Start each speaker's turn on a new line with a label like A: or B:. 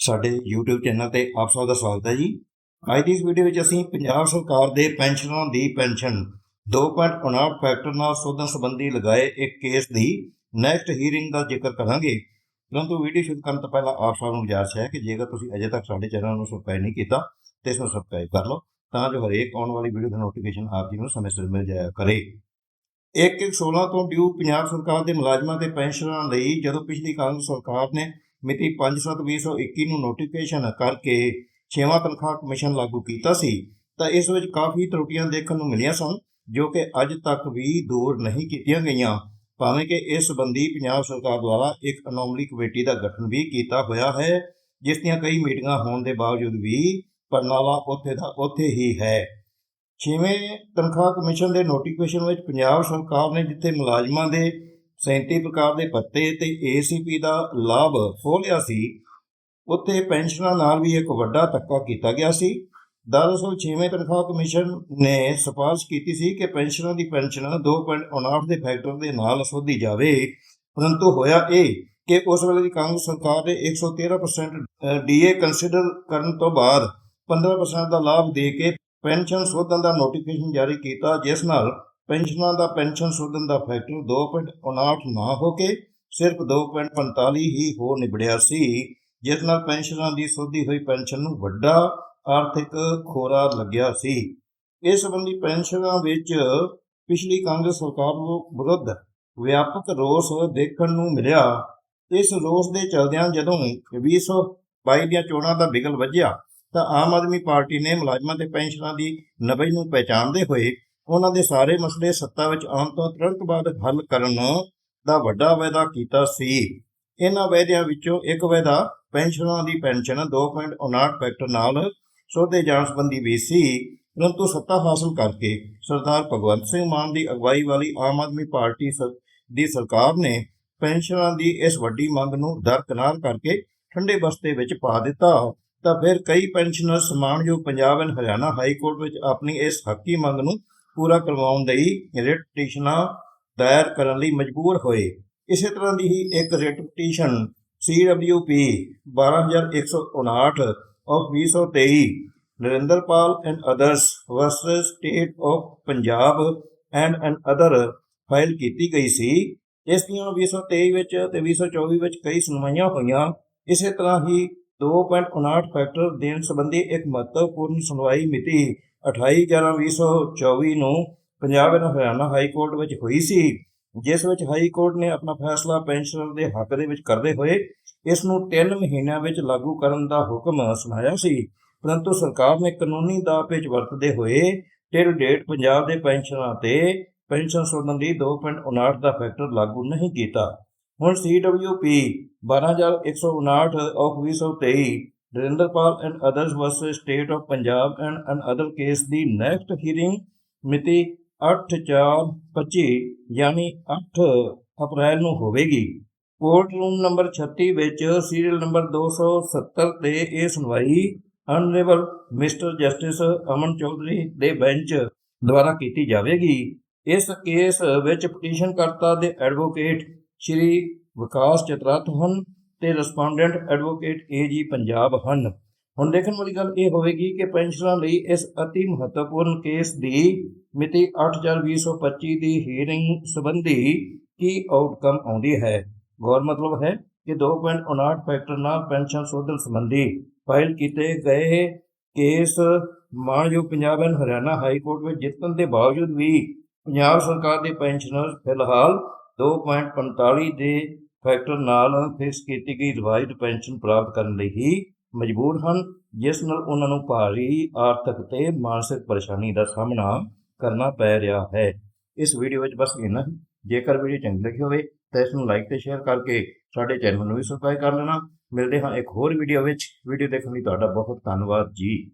A: ਸਾਡੇ YouTube channel ਤੇ ਆਪ ਸਭ ਦਾ ਸਵਾਗਤ ਹੈ ਜੀ। ਅੱਜ ਦੀ ਇਸ ਵੀਡੀਓ ਵਿੱਚ ਅਸੀਂ ਪੰਜਾਬ ਸਰਕਾਰ ਦੇ ਪੈਨਸ਼ਨਰਾਂ ਦੀ ਪੈਨਸ਼ਨ 2.59 ਫੈਕਟਰ ਨਾਲ ਸੋਧਣ ਸੰਬੰਧੀ ਲਗਾਏ ਇੱਕ ਕੇਸ ਦੀ ਨੈਕਸਟ ਹੀਅਰਿੰਗ ਦਾ ਜ਼ਿਕਰ ਕਰਾਂਗੇ। ਪਰੰਤੂ ਵੀਡੀਓ ਸ਼ੁਰੂ ਕਰਨ ਤੋਂ ਪਹਿਲਾਂ ਆਪ ਸਭ ਨੂੰ ਗੁਜ਼ਾਰਿਸ਼ ਹੈ ਕਿ ਜੇਕਰ ਤੁਸੀਂ ਅਜੇ ਤੱਕ ਸਾਡੇ ਚੈਨਲ ਨੂੰ ਸਬਸਕ੍ਰਾਈਬ ਨਹੀਂ ਕੀਤਾ ਤੇ ਇਸ ਨੂੰ ਸਬਸਕ੍ਰਾਈਬ ਕਰ ਲਓ ਤਾਂ ਜੋ ਹਰੇਕ ਆਉਣ ਵਾਲੀ ਵੀਡੀਓ ਦਾ ਨੋਟੀਫਿਕੇਸ਼ਨ ਆਪ ਜੀ ਨੂੰ ਸਮੇਂ ਸਿਰ ਮਿਲ ਜਾਇਆ ਕਰੇ। 1-1-16 ਤੋਂ ਡਿਊ ਪੰਜਾਬ ਸਰਕਾਰ ਦੇ ਮੁਲਾਜ਼ਮਾਂ ਤੇ ਪੈਨਸ਼ਨਰਾਂ ਲਈ ਜਦੋਂ ਪਿਛਲੀ ਕਾਂਗਰਸ ਸਰਕਾਰ ਨੇ ਮਿਤੀ 5/7/2021 ਨੂੰ ਨੋਟੀਫਿਕੇਸ਼ਨ ਕਰਕੇ ਛੇਵਾਂ ਤਨਖਾਹ ਕਮਿਸ਼ਨ ਲਾਗੂ ਕੀਤਾ ਸੀ, ਤਾਂ ਇਸ ਵਿੱਚ ਕਾਫੀ ਤਰੁੱਟੀਆਂ ਦੇਖਣ ਨੂੰ ਮਿਲੀਆਂ ਸਨ, ਜੋ ਕਿ ਅੱਜ ਤੱਕ ਵੀ ਦੂਰ ਨਹੀਂ ਕੀਤੀਆਂ ਗਈਆਂ। ਭਾਵੇਂ ਕਿ ਇਸ ਸੰਬੰਧੀ ਪੰਜਾਬ ਸਰਕਾਰ ਦੁਆਰਾ ਇੱਕ ਅਨੋਮਲੀ ਕਮੇਟੀ ਦਾ ਗਠਨ ਵੀ ਕੀਤਾ ਹੋਇਆ ਹੈ, ਜਿਸ ਦੀਆਂ ਕਈ ਮੀਟਿੰਗਾਂ ਹੋਣ ਦੇ ਬਾਵਜੂਦ ਵੀ ਪਰਨਾਲਾ ਉੱਥੇ ਦਾ ਉੱਥੇ ਹੀ ਹੈ। ਛੇਵੇਂ ਤਨਖਾਹ ਕਮਿਸ਼ਨ ਦੇ ਨੋਟੀਫਿਕੇਸ਼ਨ ਵਿੱਚ ਪੰਜਾਬ ਸਰਕਾਰ ਨੇ ਜਿੱਥੇ ਮੁਲਾਜ਼ਮਾਂ ਦੇ 37 ਪ੍ਰਕਾਰ ਦੇ ਭੱਤੇ ਤੇ ਏਸੀਪੀ ਦਾ ਲਾਭ ਖੋਲਿਆ ਸੀ। ਉੱਥੇ ਪੈਨਸ਼ਨਾਂ ਨਾਲ ਵੀ ਇੱਕ ਵੱਡਾ ਧੱਕਾ ਕੀਤਾ ਗਿਆ ਸੀ। ਦਰਅਸਲ ਛੇਵੇਂ ਤਨਖਾਹ ਕਮਿਸ਼ਨ ਨੇ ਸਿਫਾਰਸ਼ ਕੀਤੀ ਸੀ ਕਿ ਪੈਨਸ਼ਨਾਂ ਦੀ ਪੈਨਸ਼ਨ 2.59 ਦੇ ਫੈਕਟਰ ਦੇ ਨਾਲ ਸੋਧੀ ਜਾਵੇ। ਪਰੰਤੂ ਹੋਇਆ ਇਹ ਕਿ ਉਸ ਵੇਲੇ ਦੀ ਕਾਂਗਰਸ ਸਰਕਾਰ ਨੇ 113% ਡੀਏ ਕੰਸੀਡਰ ਕਰਨ ਤੋਂ ਬਾਅਦ 15% ਦਾ ਲਾਭ ਦੇ ਕੇ ਪੈਨਸ਼ਨ ਸੋਧਣ ਦਾ ਨੋਟੀਫਿਕੇਸ਼ਨ ਜਾਰੀ ਕੀਤਾ, ਜਿਸ ਨਾਲ ਪੈਨਸ਼ਨਾਂ ਦਾ ਪੈਨਸ਼ਨ ਸੋਧਣ ਦਾ ਫੈਕਟਰ 2.59 ਨਾ ਹੋ ਕੇ ਸਿਰਫ 2.45 ਹੀ ਹੋ ਨਿਬੜਿਆ ਸੀ, ਜਿਸ ਨਾਲ ਪੈਨਸ਼ਨਾਂ ਦੀ ਸੋਧੀ ਹੋਈ ਪੈਨਸ਼ਨ ਨੂੰ ਵੱਡਾ ਆਰਥਿਕ ਖੋਰਾ ਲੱਗਿਆ ਸੀ। ਇਸ ਸੰਬੰਧੀ ਪੈਨਸ਼ਨਾਂ ਵਿੱਚ ਪਿਛਲੀ ਕਾਂਗਰਸ ਸਰਕਾਰ ਵਿਰੁੱਧ ਵਿਆਪਕ ਰੋਸ ਦੇਖਣ ਨੂੰ ਮਿਲਿਆ। ਇਸ ਰੋਸ ਦੇ ਚਲਦਿਆਂ ਜਦੋਂ 2022 ਦੀਆਂ ਚੋਣਾਂ ਦਾ ਬਿਗਲ ਵੱਜਿਆ, ਤਾਂ ਆਮ ਆਦਮੀ ਪਾਰਟੀ ਨੇ ਮੁਲਾਜ਼ਮਾਂ ਤੇ ਪੈਨਸ਼ਨਾਂ ਦੀ ਨਬਜ਼ ਨੂੰ ਪਹਿਚਾਣਦੇ ਹੋਏ ਉਹਨਾਂ ਦੇ ਸਾਰੇ ਮਸਲੇ ਸੱਤਾ ਵਿੱਚ ਆਉਣ ਤੋਂ ਤੁਰੰਤ ਬਾਅਦ ਹੱਲ ਕਰਨ ਦਾ ਵੱਡਾ ਵਾਅਦਾ ਕੀਤਾ ਸੀ। ਇਹਨਾਂ ਵਾਅਦਿਆਂ ਵਿੱਚੋਂ ਇੱਕ ਵਾਅਦਾ ਪੈਨਸ਼ਨਰਾਂ ਦੀ ਪੈਨਸ਼ਨ 2.59 ਫੈਕਟਰ ਨਾਲ ਸੋਧੇ ਜਾਣ ਸੰਬੰਧੀ ਵੀ ਸੀ, ਪਰੰਤੂ ਸੱਤਾ ਹਾਸਲ ਕਰਕੇ ਸਰਦਾਰ ਭਗਵੰਤ ਸਿੰਘ ਮਾਨ ਦੀ ਅਗਵਾਈ ਵਾਲੀ ਆਮ ਆਦਮੀ ਪਾਰਟੀ ਦੀ ਸਰਕਾਰ ਨੇ ਪੈਨਸ਼ਨਰਾਂ ਦੀ ਇਸ ਵੱਡੀ ਮੰਗ ਨੂੰ ਦਰਕਨਾਰ ਕਰਕੇ ਠੰਡੇ ਬਸਤੇ ਵਿੱਚ ਪਾ ਦਿੱਤਾ। ਤਾਂ ਫਿਰ ਕਈ pensioner ਸਮਾਨਯੋਗ Punjab and Haryana high court ਵਿੱਚ ਆਪਣੀ ਇਸ ਹੱਕੀ ਮੰਗ ਨੂੰ ਪੂਰਾ ਕਰਵਾਉਣ ਲਈ ਰਿਟ ਪਟੀਸ਼ਨਾਂ ਦਾਇਰ ਕਰਨ ਲਈ ਮਜਬੂਰ ਹੋਏ। ਇਸੇ ਤਰ੍ਹਾਂ ਦੀ ਹੀ ਇੱਕ writ petition CWP 12159 of 2023 Narinderpal and others versus state of Punjab and and other file ਕੀਤੀ ਗਈ ਸੀ। ਇਸ ਦੀਆਂ 2023 ਵਿੱਚ ਤੇ 2024 ਵਿੱਚ ਕਈ ਸੁਣਵਾਈਆਂ ਹੋਈਆਂ। ਇਸੇ ਤਰ੍ਹਾਂ ਹੀ 2.59 ਫੈਕਟਰ ਦੇਣ ਸੰਬੰਧੀ ਇੱਕ ਮਹੱਤਵਪੂਰਨ ਸੁਣਵਾਈ ਮਿਤੀ 28/11/2024 ਨੂੰ Punjab and Haryana high court ਵਿੱਚ ਹੋਈ ਸੀ, ਜਿਸ ਵਿੱਚ ਹਾਈ ਕੋਰਟ ਨੇ ਆਪਣਾ ਫੈਸਲਾ ਪੈਨਸ਼ਨਰ ਦੇ ਹੱਕ ਦੇ ਵਿੱਚ ਕਰਦੇ ਹੋਏ ਇਸ ਨੂੰ 3 ਮਹੀਨਿਆਂ ਵਿੱਚ ਲਾਗੂ ਕਰਨ ਦਾ ਹੁਕਮ ਸੁਣਾਇਆ ਸੀ। ਪਰੰਤੂ ਸਰਕਾਰ ਨੇ ਕਾਨੂੰਨੀ ਦਾਅਪੇਚ ਵਰਤਦੇ ਹੋਏ ਟਿਲ ਡੇਟ ਪੰਜਾਬ ਦੇ ਪੈਨਸ਼ਨਰਾਂ ਤੇ ਪੈਨਸ਼ਨ ਸੋਧਣ ਦੀ 2.59 ਦਾ ਫੈਕਟਰ ਲਾਗੂ ਨਹੀਂ ਕੀਤਾ। ਹੁਣ CWP 12159 of 2023 Narinderpal and others versus state of Punjab and an other case the next hearing ਮਿਤੀ 8/4/25 ਯਾਨੀ 8 ਅਪ੍ਰੈਲ ਨੂੰ ਹੋਵੇਗੀ। ਕੋਰਟ ਰੂਮ ਨੰਬਰ 36 ਵਿੱਚ ਸੀਰੀਅਲ ਨੰਬਰ 270 ਤੇ ਇਹ ਸੁਣਵਾਈ honourable mister justice Aman Chaudhary ਦੇ ਬੈਂਚ ਦੁਆਰਾ ਕੀਤੀ ਜਾਵੇਗੀ। ਇਸ ਕੇਸ ਵਿੱਚ ਪਟੀਸ਼ਨ ਕਰਤਾ ਦੇ ਐਡਵੋਕੇਟ ਸ਼੍ਰੀ ਵਿਕਾਸ ਚਤਰਥ ਹਨ ਤੇ ਰਿਸਪੋਂਡੈਂਟ ਐਡਵੋਕੇਟ ਏਜੀ ਪੰਜਾਬ ਹਨ। ਹੁਣ ਦੇਖਣ ਵਾਲੀ ਗੱਲ ਇਹ ਹੋਵੇਗੀ ਕਿ ਪੈਨਸ਼ਨਰਾਂ ਲਈ ਇਸ ਅਤੀ ਮਹੱਤਵਪੂਰਨ ਕੇਸ ਦੀ ਮਿਤੀ 8/4/2025 ਦੀ ਹੀਅਰਿੰਗ ਸੰਬੰਧੀ ਕੀ ਆਊਟਕਮ ਆਉਂਦੀ ਹੈ? ਗੌਰ ਮਤਲਬ ਹੈ ਕਿ 2.59 ਫੈਕਟਰ ਨਾਲ ਪੈਨਸ਼ਨ ਸੋਧਣ ਸੰਬੰਧੀ ਫਾਈਲ ਕੀਤੇ ਗਏ ਕੇਸ ਮਾਨਯੋਗ Punjab and Haryana high court ਵਿੱਚ ਜਿੱਤਣ ਦੇ ਬਾਵਜੂਦ ਵੀ ਪੰਜਾਬ ਸਰਕਾਰ ਦੇ ਪੈਨਸ਼ਨਰ ਫਿਲਹਾਲ 2.45 ਦੇ ਫੈਕਟਰ ਨਾਲ ਫੇਸ ਕੀਤੀ ਗਈ ਰਿਵਾਈਜ਼ਡ ਪੈਨਸ਼ਨ ਪ੍ਰਾਪਤ ਕਰਨ ਲਈ ਹੀ ਮਜਬੂਰ ਹਨ, ਜਿਸ ਨਾਲ ਉਹਨਾਂ ਨੂੰ ਭਾਰੀ ਆਰਥਿਕ ਤੇ ਮਾਨਸਿਕ ਪਰੇਸ਼ਾਨੀ ਦਾ ਸਾਹਮਣਾ ਕਰਨਾ ਪੈ ਰਿਹਾ ਹੈ। ਇਸ ਵੀਡੀਓ ਵਿੱਚ ਬਸ ਇੰਨਾ ਹੀ। ਜੇਕਰ ਵੀਡੀਓ ਚੰਗੀ ਲੱਗੀ ਹੋਵੇ ਤਾਂ ਇਸ ਨੂੰ ਲਾਈਕ ਤੇ ਸ਼ੇਅਰ ਕਰਕੇ ਸਾਡੇ ਚੈਨਲ ਨੂੰ ਵੀ ਸਬਸਕ੍ਰਾਈਬ ਕਰ ਲੈਣਾ। ਮਿਲਦੇ ਹਾਂ ਇੱਕ ਹੋਰ ਵੀਡੀਓ ਵਿੱਚ। ਵੀਡੀਓ ਦੇਖਣ ਲਈ ਤੁਹਾਡਾ ਬਹੁਤ ਧੰਨਵਾਦ ਜੀ।